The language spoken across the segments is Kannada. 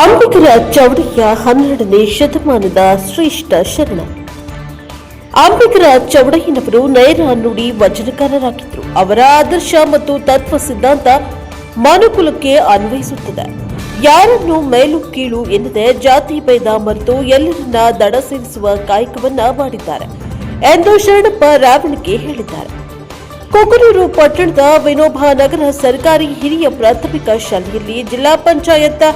ಅಂಬಿಕರ ಚೌಡಯ್ಯ ಹನ್ನೆರಡನೇ ಶತಮಾನದ ಶ್ರೇಷ್ಠ ಶರಣ. ಅಂಬಿಗರ ಚೌಡಯ್ಯನವರು ನೇರ ನುಡಿ ವಚನಕಾರರಾಗಿದ್ದರು. ಅವರ ಆದರ್ಶ ಮತ್ತು ತತ್ವ ಸಿದ್ಧಾಂತ ಮನುಕುಲಕ್ಕೆ ಅನ್ವಯಿಸುತ್ತದೆ. ಯಾರನ್ನು ಮೇಲು ಕೀಳು ಎನ್ನದೆ ಜಾತಿ ಭೇದ ಮರೆತು ಎಲ್ಲರನ್ನ ದಡ ಸೇರಿಸುವ ಕಾಯಕವನ್ನ ಮಾಡಿದ್ದಾರೆ ಎಂದು ಶರಣಪ್ಪ ರಾವಣಿಗೆ ಹೇಳಿದ್ದಾರೆ. ಕೊಕನೂರು ಪಟ್ಟಣದ ವಿನೋಬಾ ನಗರ ಸರ್ಕಾರಿ ಹಿರಿಯ ಪ್ರಾಥಮಿಕ ಶಾಲೆಯಲ್ಲಿ ಜಿಲ್ಲಾ ಪಂಚಾಯತ್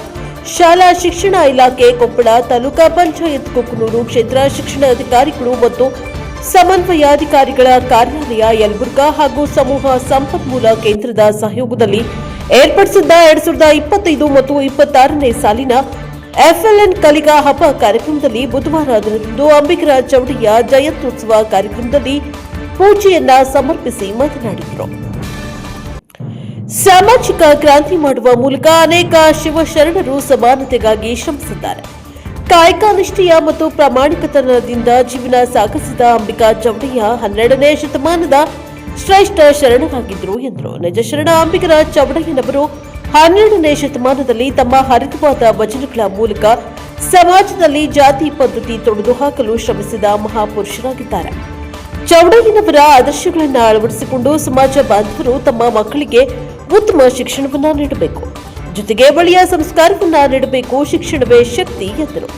ಶಾಲಾ ಶಿಕ್ಷಣ ಇಲಾಖೆ ಕೊಪ್ಪಳ ತಾಲೂಕಾ ಪಂಚಾಯತ್ ಕುಕ್ನೂರು ಕ್ಷೇತ್ರ ಶಿಕ್ಷಣ ಅಧಿಕಾರಿಗಳು ಮತ್ತು ಸಮನ್ವಯಾಧಿಕಾರಿಗಳ ಕಾರ್ಯಾಲಯ ಯಲಬುರ್ಗಾ ಹಾಗೂ ಸಮೂಹ ಸಂಪನ್ಮೂಲ ಕೇಂದ್ರದ ಸಹಯೋಗದಲ್ಲಿ ಏರ್ಪಡಿಸಿದ್ದ ಎರಡ್ ಸಾವಿರದ ಇಪ್ಪತ್ತೈದು ಮತ್ತು ಇಪ್ಪತ್ತಾರನೇ ಸಾಲಿನ ಎಫ್ಎಲ್ಎನ್ ಕಲಿಕಾ ಹಬ್ಬ ಕಾರ್ಯಕ್ರಮದಲ್ಲಿ ಬುಧವಾರ ದಿನದಂದು ಅಂಬಿಕರ ಚೌಡಿಯ ಜಯಂತ್ಯುತ್ಸವ ಕಾರ್ಯಕ್ರಮದಲ್ಲಿ ಪೂಜೆಯನ್ನ ಸಮರ್ಪಿಸಿ ಮಾತನಾಡಿದರು. ಸಾಮಾಜಿಕ ಕ್ರಾಂತಿ ಮಾಡುವ ಮೂಲಕ ಅನೇಕ ಶಿವಶರಣರು ಸಮಾನತೆಗಾಗಿ ಶ್ರಮಿಸಿದ್ದಾರೆ. ಕಾಯಕ ನಿಷ್ಠೆಯ ಮತ್ತು ಪ್ರಾಮಾಣಿಕತನದಿಂದ ಜೀವನ ಸಾಗಿಸಿದ ಅಂಬಿಕಾ ಚೌಡಯ್ಯ ಹನ್ನೆರಡನೇ ಶತಮಾನದ ಶ್ರೇಷ್ಠ ಶರಣರಾಗಿದ್ದರು ಎಂದರು. ನಿಜ ಶರಣ ಅಂಬಿಕರ ಚೌಡಯ್ಯನವರು ಹನ್ನೆರಡನೇ ಶತಮಾನದಲ್ಲಿ ತಮ್ಮ ಹರಿತವಾದ ವಚನಗಳ ಮೂಲಕ ಸಮಾಜದಲ್ಲಿ ಜಾತಿ ಪದ್ಧತಿ ತೊಡೆದು ಹಾಕಲು ಶ್ರಮಿಸಿದ ಮಹಾಪುರುಷರಾಗಿದ್ದಾರೆ. ಚೌಡಯ್ಯನವರ ಆದರ್ಶಗಳನ್ನು ಅಳವಡಿಸಿಕೊಂಡು ಸಮಾಜ ಬಾಂಧವರು ತಮ್ಮ ಮಕ್ಕಳಿಗೆ ಉತ್ತಮ ಶಿಕ್ಷಣವನ್ನ ನೀಡಬೇಕು. ಜೊತೆಗೆ ಬಳಿಯ ಸಂಸ್ಕಾರವನ್ನ ನೀಡಬೇಕು ಶಿಕ್ಷಣವೇ ಶಕ್ತಿ ಎಂದರು.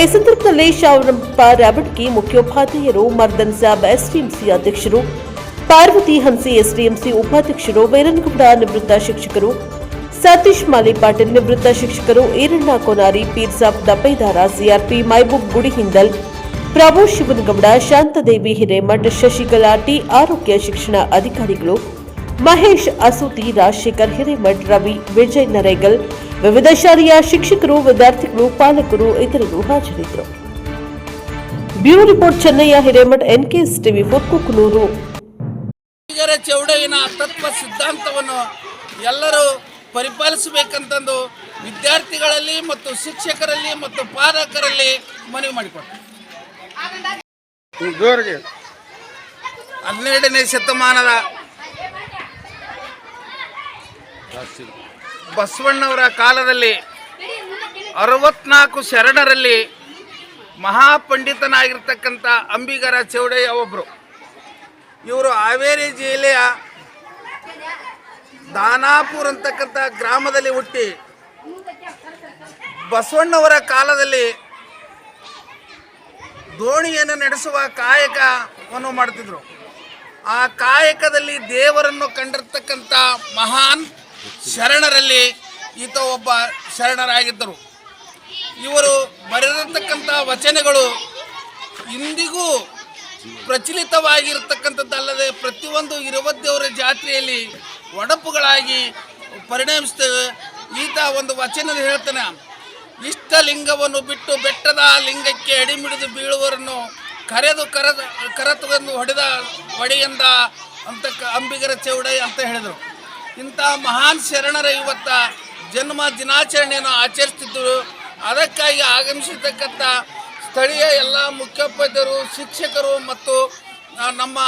ಈ ಸಂದರ್ಭದಲ್ಲಿ ಶಾವರಂಪ ರಾಬಡ್ಕಿ ಮುಖ್ಯೋಪಾಧ್ಯಾಯರು, ಮರ್ದನ್ ಸಾಬ್ ಎಸ್ಡಿಎಂಸಿ ಅಧ್ಯಕ್ಷರು, ಪಾರ್ವತಿ ಹನ್ಸಿ ಎಸ್ಡಿಎಂಸಿ ಉಪಾಧ್ಯಕ್ಷರು, ವೀರನ್ಗೌಡ ನಿವೃತ್ತ ಶಿಕ್ಷಕರು, ಸತೀಶ್ ಮಾಲಿ ಪಾಟೀಲ್ ನಿವೃತ್ತ ಶಿಕ್ಷಕರು, ಈರಣ್ಣ ಪೀರ್ ಸಾಬ್ ದಪ್ಪೈದಾರ, ಸಿಆರ್ಪಿ ಗುಡಿ ಹಿಂದಲ್ ಪ್ರಭು ಶಿವನಗೌಡ, ಶಾಂತದೇವಿ ಹಿರೇಮಠ್, ಶಶಿಕಲಾ ಟಿ, ಆರೋಗ್ಯ ಶಿಕ್ಷಣ ಅಧಿಕಾರಿಗಳು ಮಹೇಶ್ ಅಸೂತಿ ರಾಜಶೇಖರ್ ಹಿರೇಮಠ್ ರವಿ ವಿಜಯ್ ನರೇಗಲ್ ವಿವಿಧ ಶಾಲೆಯ ಶಿಕ್ಷಕರು ವಿದ್ಯಾರ್ಥಿಗಳು ಪಾಲಕರು ಇತರರು ಹಾಜರಿದ್ದರು. Bureau report Channaiah Hiremath NKS TV ಹೊಕ್ಕುಕನೂರು ಚೌಡಯ್ಯನ ತತ್ವ ಸಿದ್ಧಾಂತವನ್ನು ಎಲ್ಲರೂ ಪರಿಪಾಲಿಸಬೇಕಂತಂದು ವಿದ್ಯಾರ್ಥಿಗಳಲ್ಲಿ ಮತ್ತು ಶಿಕ್ಷಕರಲ್ಲಿ ಮತ್ತು ಪಾಲಕರಲ್ಲಿ ಮನವಿ ಮಾಡಿಕೊಟ್ಟರು. ಜೋರಿಗೆ. ಹನ್ನೆರಡನೇ ಶತಮಾನದ ಬಸವಣ್ಣವರ ಕಾಲದಲ್ಲಿ ಅರವತ್ನಾಲ್ಕು ಶರಣರಲ್ಲಿ ಮಹಾಪಂಡಿತನಾಗಿರ್ತಕ್ಕಂಥ ಅಂಬಿಗರ ಚೌಡಯ್ಯ ಒಬ್ಬರು ಇವರು ಹಾವೇರಿ ಜಿಲ್ಲೆಯ ದಾನಾಪುರ ಅಂತಕ್ಕಂಥ ಗ್ರಾಮದಲ್ಲಿ ಹುಟ್ಟಿ ಬಸವಣ್ಣವರ ಕಾಲದಲ್ಲಿ ದೋಣಿಯನ್ನು ನಡೆಸುವ ಕಾಯಕವನ್ನು ಮಾಡ್ತಿದ್ರು. ಆ ಕಾಯಕದಲ್ಲಿ ದೇವರನ್ನು ಕಂಡಿರ್ತಕ್ಕಂಥ ಮಹಾನ್ ಶರಣರಲ್ಲಿ ಈತ ಒಬ್ಬ ಶರಣರಾಗಿದ್ದರು. ಇವರು ಬರೆದಿರತಕ್ಕಂಥ ವಚನಗಳು ಇಂದಿಗೂ ಪ್ರಚಲಿತವಾಗಿರ್ತಕ್ಕಂಥದ್ದಲ್ಲದೆ ಪ್ರತಿಯೊಂದು ಇರುವದ್ದೇವರ ಜಾತ್ರೆಯಲ್ಲಿ ಒಡಪುಗಳಾಗಿ ಪರಿಣಮಿಸ್ತೇವೆ. ಈತ ಒಂದು ವಚನ ಹೇಳ್ತಾನೆ, ಇಷ್ಟ ಲಿಂಗವನ್ನು ಬಿಟ್ಟು ಬೆಟ್ಟದ ಲಿಂಗಕ್ಕೆ ಅಡಿಮಿಡಿದು ಬೀಳುವರನ್ನು ಕರೆದು ಕರೆದ ಕರತುಗನ್ನು ಹೊಡೆದ ಒಡೆಯಂದ ಅಂತ ಅಂಬಿಗರ ಚೌಡೈ ಅಂತ ಹೇಳಿದರು. ಇಂಥ ಮಹಾನ್ ಶರಣರ ಇವತ್ತ ಜನ್ಮ ದಿನಾಚರಣೆಯನ್ನು ಆಚರಿಸ್ತಿದ್ದರು. ಅದಕ್ಕಾಗಿ ಆಗಮಿಸಿರ್ತಕ್ಕಂಥ ಸ್ಥಳೀಯ ಎಲ್ಲ ಮುಖ್ಯೋಪಾಧ್ಯಾಯರು, ಶಿಕ್ಷಕರು ಮತ್ತು ನಮ್ಮ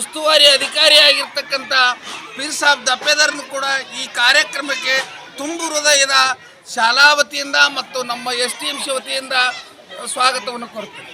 ಉಸ್ತುವಾರಿ ಅಧಿಕಾರಿಯಾಗಿರ್ತಕ್ಕಂಥ ಪೀರ್ ಸಾಬ್ ದಪ್ಪೆದರ್ನು ಕೂಡ ಈ ಕಾರ್ಯಕ್ರಮಕ್ಕೆ ತುಂಬು ಹೃದಯದ ಶಾಲಾ ವತಿಯಿಂದ ಮತ್ತು ನಮ್ಮ ಎಸ್ ಟಿ ಎಂ ಸಿ ವತಿಯಿಂದ ಸ್ವಾಗತವನ್ನು ಕೊಡ್ತೇವೆ